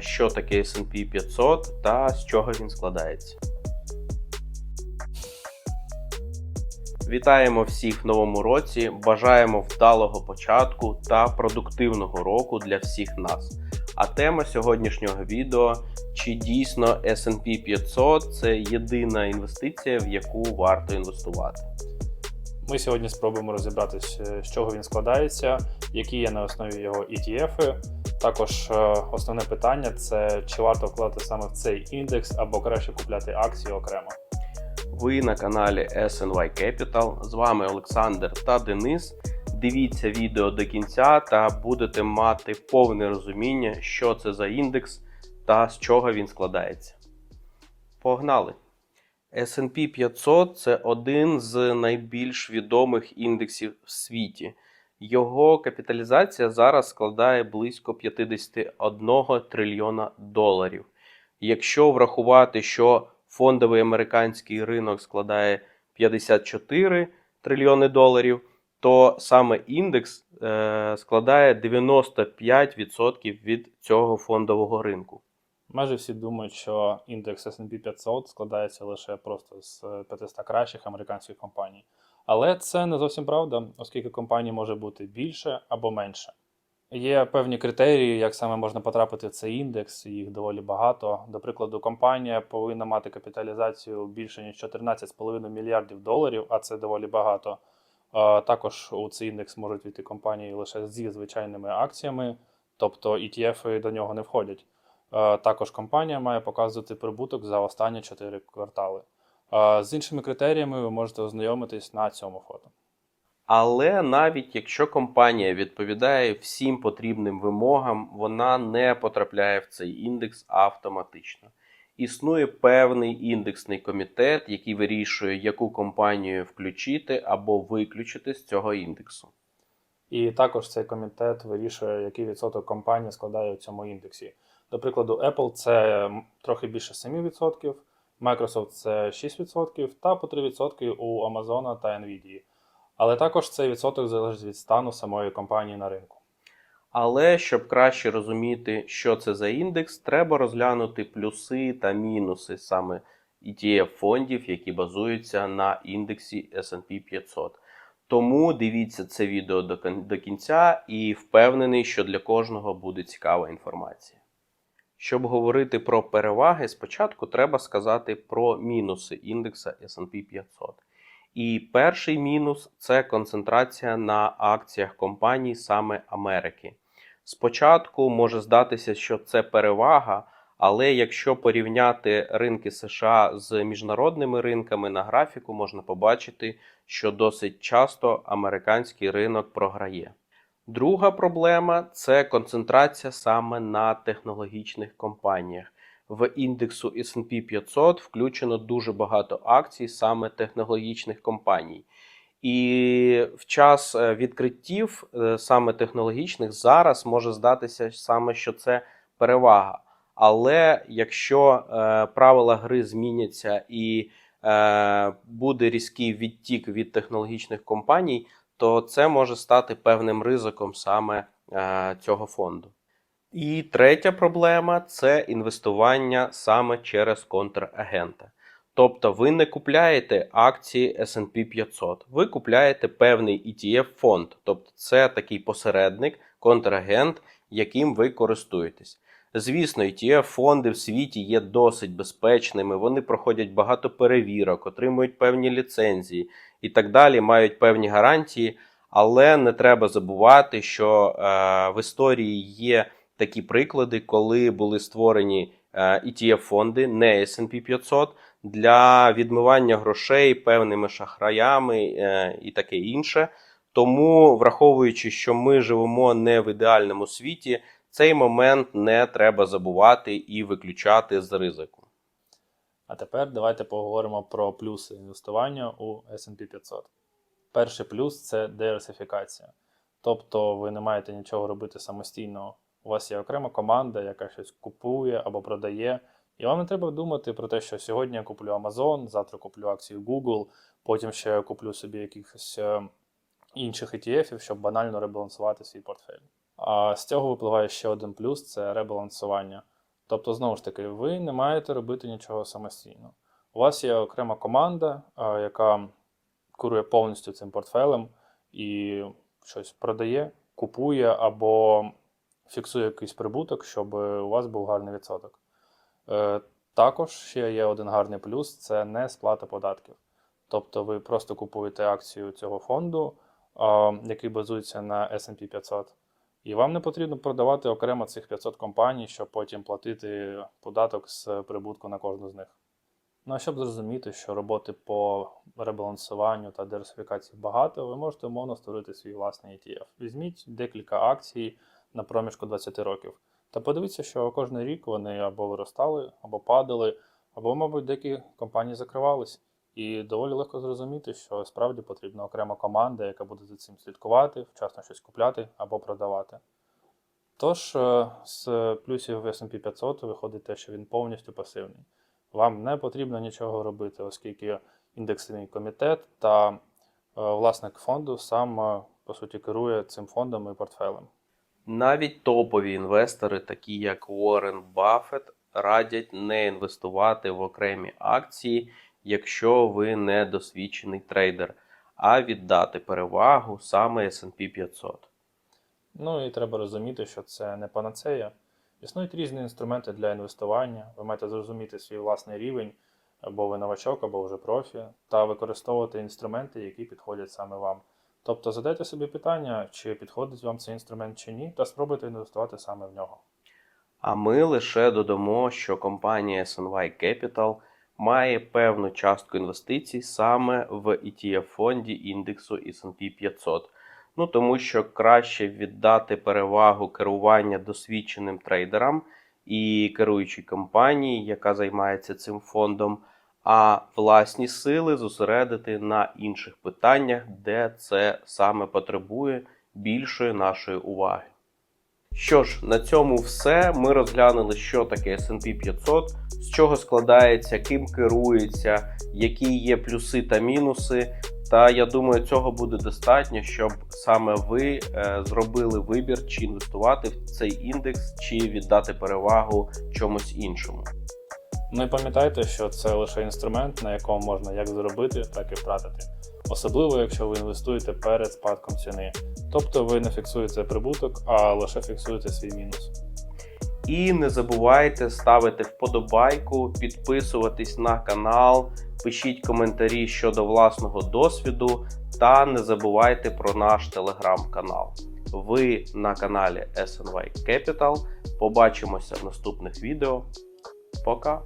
що таке S&P 500 та з чого він складається. Вітаємо всіх в новому році. Бажаємо вдалого початку та продуктивного року для всіх нас. А тема сьогоднішнього відео: чи дійсно S&P 500 це єдина інвестиція, в яку варто інвестувати. Ми сьогодні спробуємо розібратися, з чого він складається, які є на основі його ETF. Також е, основне питання це чи варто вкладати саме в цей індекс або краще купляти акції окремо. Ви на каналі SNY Capital. З вами Олександр та Денис. Дивіться відео до кінця та будете мати повне розуміння, що це за індекс та з чого він складається. Погнали! S&P 500 це один з найбільш відомих індексів в світі. Його капіталізація зараз складає близько 51 трильйона доларів. Якщо врахувати, що фондовий американський ринок складає 54 трильйони доларів, то саме індекс е, складає 95% від цього фондового ринку. Майже всі думають, що індекс S&P 500 складається лише просто з 500 кращих американських компаній. Але це не зовсім правда, оскільки компаній може бути більше або менше. Є певні критерії, як саме можна потрапити в цей індекс, їх доволі багато. До прикладу, компанія повинна мати капіталізацію більше ніж 14,5 мільярдів доларів, а це доволі багато. Також у цей індекс можуть війти компанії лише зі звичайними акціями, тобто ETF до нього не входять. Також компанія має показувати прибуток за останні 4 квартали. З іншими критеріями ви можете ознайомитись на цьому фото. Але навіть якщо компанія відповідає всім потрібним вимогам, вона не потрапляє в цей індекс автоматично. Існує певний індексний комітет, який вирішує, яку компанію включити або виключити з цього індексу. І також цей комітет вирішує, який відсоток компаній складає у цьому індексі. До прикладу, Apple це трохи більше 7%, Microsoft це 6% та по 3% у Amazon та Nvidia. Але також цей відсоток залежить від стану самої компанії на ринку. Але щоб краще розуміти, що це за індекс, треба розглянути плюси та мінуси саме ETF фондів, які базуються на індексі S&P 500. Тому дивіться це відео до кінця і впевнений, що для кожного буде цікава інформація. Щоб говорити про переваги, спочатку треба сказати про мінуси індекса S&P 500. І перший мінус це концентрація на акціях компаній саме Америки. Спочатку може здатися, що це перевага, але якщо порівняти ринки США з міжнародними ринками на графіку, можна побачити, що досить часто американський ринок програє. Друга проблема це концентрація саме на технологічних компаніях. В індексу S&P 500 включено дуже багато акцій саме технологічних компаній. І в час е, відкриттів е, саме технологічних зараз може здатися саме, що це перевага. Але якщо е, правила гри зміняться і е, буде різкий відтік від технологічних компаній, то це може стати певним ризиком саме е, цього фонду. І третя проблема це інвестування саме через контрагента. Тобто ви не купляєте акції S&P 500, ви купляєте певний ETF фонд, тобто це такий посередник, контрагент, яким ви користуєтесь. Звісно, ETF фонди в світі є досить безпечними, вони проходять багато перевірок, отримують певні ліцензії і так далі, мають певні гарантії, але не треба забувати, що е, в історії є такі приклади, коли були створені е, ETF фонди, не S&P 500, для відмивання грошей певними шахраями е, і таке інше. Тому, враховуючи, що ми живемо не в ідеальному світі, цей момент не треба забувати і виключати з ризику. А тепер давайте поговоримо про плюси інвестування у S&P 500. Перший плюс це диверсифікація. Тобто ви не маєте нічого робити самостійно. У вас є окрема команда, яка щось купує або продає. І вам не треба думати про те, що сьогодні я куплю Amazon, завтра куплю акцію Google, потім ще куплю собі якихось е, інших ETF, щоб банально ребалансувати свій портфель. А з цього випливає ще один плюс це ребалансування. Тобто, знову ж таки, ви не маєте робити нічого самостійно. У вас є окрема команда, яка курує повністю цим портфелем і щось продає, купує або фіксує якийсь прибуток, щоб у вас був гарний відсоток. Е, Також ще є один гарний плюс це не сплата податків. Тобто ви просто купуєте акцію цього фонду, який базується на SP 500, і вам не потрібно продавати окремо цих 500 компаній, щоб потім платити податок з прибутку на кожну з них. Ну а щоб зрозуміти, що роботи по ребалансуванню та диверсифікації багато, ви можете умовно створити свій власний ETF. Візьміть декілька акцій на проміжку 20 років. Та подивіться, що кожен рік вони або виростали, або падали, або, мабуть, деякі компанії закривались. І доволі легко зрозуміти, що справді потрібна окрема команда, яка буде за цим слідкувати, вчасно щось купляти або продавати. Тож, е, з плюсів SP 500 виходить те, що він повністю пасивний. Вам не потрібно нічого робити, оскільки індексний комітет та е, власник фонду сам, е, по суті, керує цим фондом і портфелем. Навіть топові інвестори, такі як Уоррен Баффет, радять не інвестувати в окремі акції, якщо ви не досвідчений трейдер, а віддати перевагу саме SP 500. Ну і треба розуміти, що це не панацея. Існують різні інструменти для інвестування. Ви маєте зрозуміти свій власний рівень, або ви новачок, або вже профі, та використовувати інструменти, які підходять саме вам. Тобто задайте собі питання, чи підходить вам цей інструмент чи ні, та спробуйте інвестувати саме в нього. А ми лише додамо, що компанія SNY Capital має певну частку інвестицій саме в ETF-фонді індексу S&P 500. Ну тому що краще віддати перевагу керування досвідченим трейдерам і керуючій компанії, яка займається цим фондом, а власні сили зосередити на інших питаннях, де це саме потребує більшої нашої уваги. Що ж, на цьому все. Ми розглянули, що таке S&P 500, з чого складається, ким керується, які є плюси та мінуси. Та я думаю, цього буде достатньо, щоб саме ви е, зробили вибір, чи інвестувати в цей індекс, чи віддати перевагу чомусь іншому. Ну і пам'ятайте, що це лише інструмент, на якому можна як заробити, так і втратити. Особливо, якщо ви інвестуєте перед спадком ціни. Тобто ви не фіксуєте прибуток, а лише фіксуєте свій мінус. І не забувайте ставити вподобайку, підписуватись на канал, пишіть коментарі щодо власного досвіду та не забувайте про наш телеграм-канал. Ви на каналі SNY Capital. Побачимося в наступних відео. Пока!